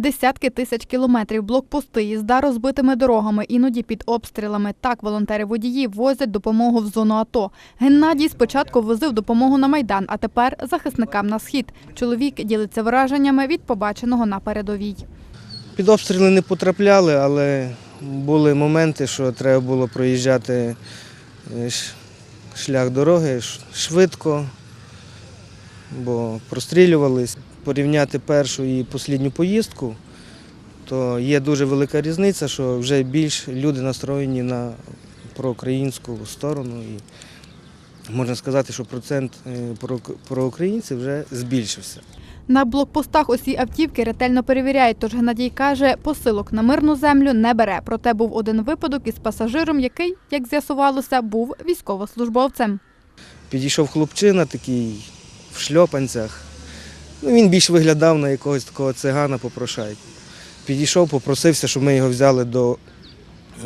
Десятки тисяч кілометрів, блокпости, їзда розбитими дорогами, іноді під обстрілами. Так волонтери-водії возять допомогу в зону АТО. Геннадій спочатку возив допомогу на Майдан, а тепер захисникам на схід. Чоловік ділиться враженнями від побаченого на передовій. Під обстріли не потрапляли, але були моменти, що треба було проїжджати е, шлях дороги швидко, бо прострілювались. Порівняти першу і останню поїздку, то є дуже велика різниця, що вже більш люди настроєні на проукраїнську сторону. І можна сказати, що процент е, про- проукраїнців вже збільшився. На блокпостах усі автівки ретельно перевіряють, тож Геннадій каже, посилок на мирну землю не бере. Проте був один випадок із пасажиром, який, як з'ясувалося, був військовослужбовцем. Підійшов хлопчина такий в шльопанцях. Ну, він більш виглядав на якогось такого цигана попрошайку. Підійшов, попросився, щоб ми його взяли до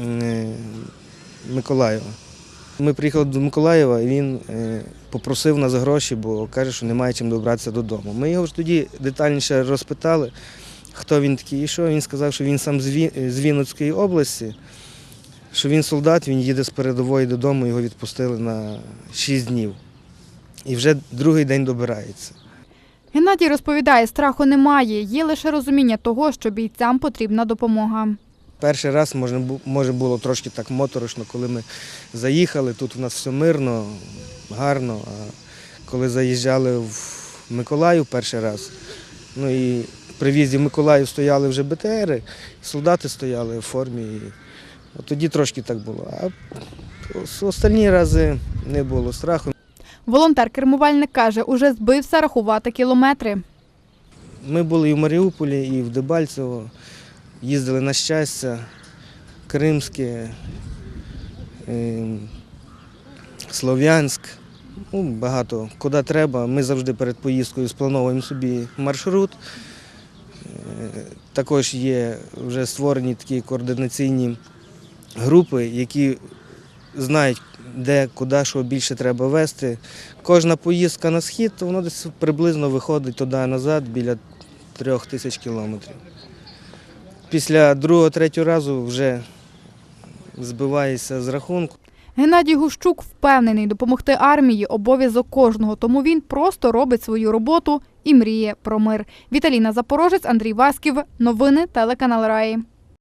е, Миколаєва. Ми приїхали до Миколаєва, і він е, попросив нас гроші, бо каже, що немає чим добратися додому. Ми його ж тоді детальніше розпитали, хто він такий і що. Він сказав, що він сам з з Вінницької області, що він солдат, він їде з передової додому, його відпустили на 6 днів. І вже другий день добирається. Геннадій розповідає, страху немає, є лише розуміння того, що бійцям потрібна допомога. Перший раз може було трошки так моторошно, коли ми заїхали. Тут у нас все мирно, гарно. А коли заїжджали в Миколаїв перший раз, ну і при в'їзді в Миколаїв стояли вже БТРи, солдати стояли в формі. І тоді трошки так було. А останні рази не було страху. Волонтер-кермувальник каже, уже збився рахувати кілометри. Ми були і в Маріуполі, і в Дебальцево, їздили на щастя, Кримське, ем, Слов'янськ. Ну, багато куди треба. Ми завжди перед поїздкою сплановуємо собі маршрут. Е, Також є вже створені такі координаційні групи, які знають, де, куди, що більше треба вести. Кожна поїздка на схід, то воно десь приблизно виходить туди назад біля трьох тисяч кілометрів. Після другого, третього разу вже збиваєшся з рахунку. Геннадій Гущук впевнений, допомогти армії обов'язок кожного, тому він просто робить свою роботу і мріє про мир. Віталіна Запорожець, Андрій Васьків. Новини телеканал Раї.